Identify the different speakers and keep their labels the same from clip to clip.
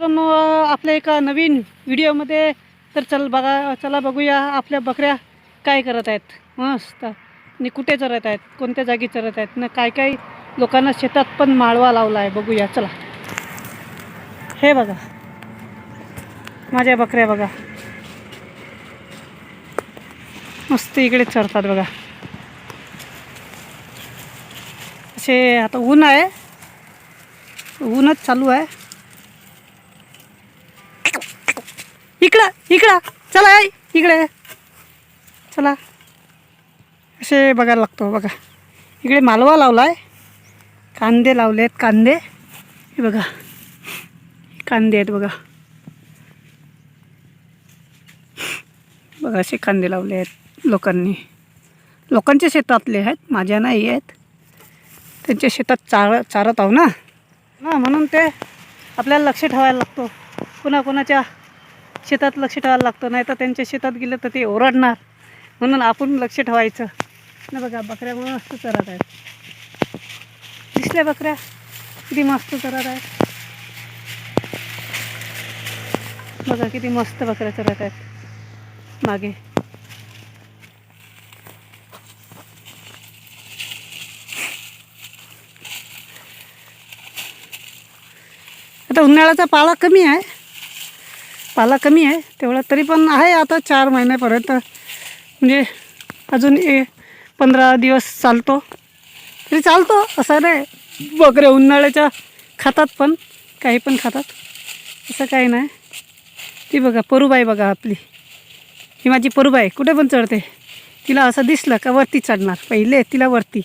Speaker 1: आपल्या एका नवीन व्हिडिओमध्ये तर चल बघा चला बघूया आपल्या बकऱ्या काय करत आहेत. मस्त. आणि कुठे चरत आहेत कोणत्या जागी चरत आहेत ना काय काय लोकांना शेतात पण माळवा लावला आहे बघूया चला. हे बघा. माझ्या बकऱ्या बघा. मस्त इकडे चरतात बघा. असे आता ऊन आहे. ऊनच चालू आहे. इकडं इकडं. चला इकडे. चला. असे बघायला लागतो बघा. इकडे मालवा लावला आहे कांदे लावले आहेत कांदे. हे बघा. कांदे आहेत बघा. बघा असे कांदे लावले आहेत लोकांनी. लोकांच्या शेतातले आहेत माझ्या नाही आहेत. त्यांच्या शेतात चार चारत आहो ना म्हणून ते आपल्याला लक्ष ठेवायला लागतो. कोणाकोणाच्या शेतात लक्ष ठेवायला लागतं नाही तर त्यांच्या शेतात गेलं तर ते ओरडणार. म्हणून आपण लक्ष ठेवायचं. ना बघा बकऱ्या मस्त चरत आहेत. दिसल्या बकऱ्या? किती मस्त चरत आहेत. बघा किती मस्त बकऱ्या चरत आहेत. मागे. आता उन्हाळ्याचा पाळा कमी आहे. पाला कमी आहे तेवढा तरी पण आहे आता चार महिन्यापर्यंत. म्हणजे अजून ए पंधरा दिवस चालतो. तरी चालतो असं नाही. बकरे उन्हाळ्याच्या खातात पण काही पण खातात. असं काही नाही. ती बघा परूबाई बघा आपली. ही माझी परूबाई कुठे पण चढते. तिला असं दिसलं का वरती चढणार. पहिले तिला वरती.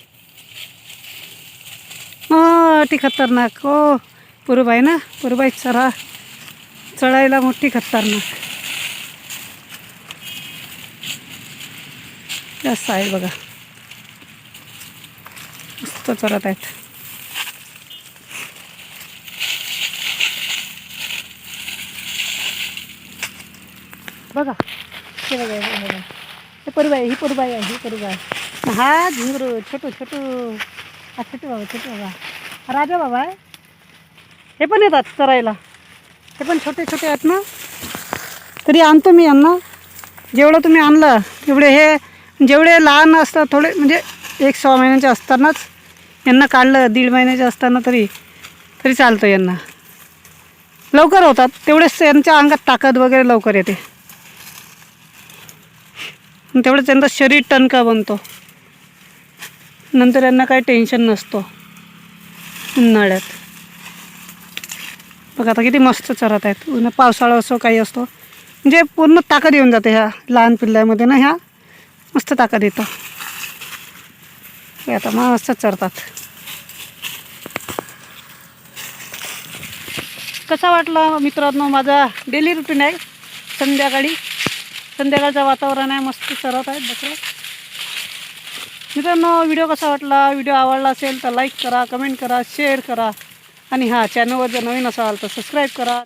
Speaker 1: हा ती खतरनाक हो. पुरुबाई ना पुरुबाई चरा चढायला मोठी खतरनाक. जास्त आहे बघा. मस्त चढत आहेत. बघा. हे बघा हे बघा. हे परुबाई ही परुबाई आहे ही परुबाई हा झिंगरू छोटू छोटू. हा छोटू बाबा छोटू बाबा. राजा बाबा हे पण येतात चरायला हे पण छोटे छोटे आहेत ना? तरी आणतो मी यांना. जेवढं तुम्ही आणलं तेवढे हे जेवढे लहान असतात थोडे म्हणजे एक सहा महिन्याचे असतानाच यांना काढलं दीड महिन्याचे असताना तरी तरी चालतं यांना. लवकर होतात तेवढेच यांच्या अंगात ताकद वगैरे लवकर येते. तेवढंच त्यांचं शरीर टणका बनतो. नंतर यांना काही टेन्शन नसतो. उन्हाळ्यात बघा आता किती मस्त चरत आहेत. उन्हा पावसाळा असो काही असतो म्हणजे पूर्ण ताकद येऊन जाते ह्या लहान पिल्ल्यामध्ये ना ह्या. मस्त ताकद येतं. आता मस्त चरतात. कसा वाटला मित्रांनो माझा डेली रुटीन आहे? संध्याकाळी. संध्याकाळचं वातावरण आहे मस्त चरत आहेत बकरे मित्रांनो व्हिडिओ कसा वाटला? व्हिडिओ आवडला असेल तर लाईक करा कमेंट करा शेअर करा. आणि हा चॅनलवर जर नवीन असाल तर सबस्क्राईब करा.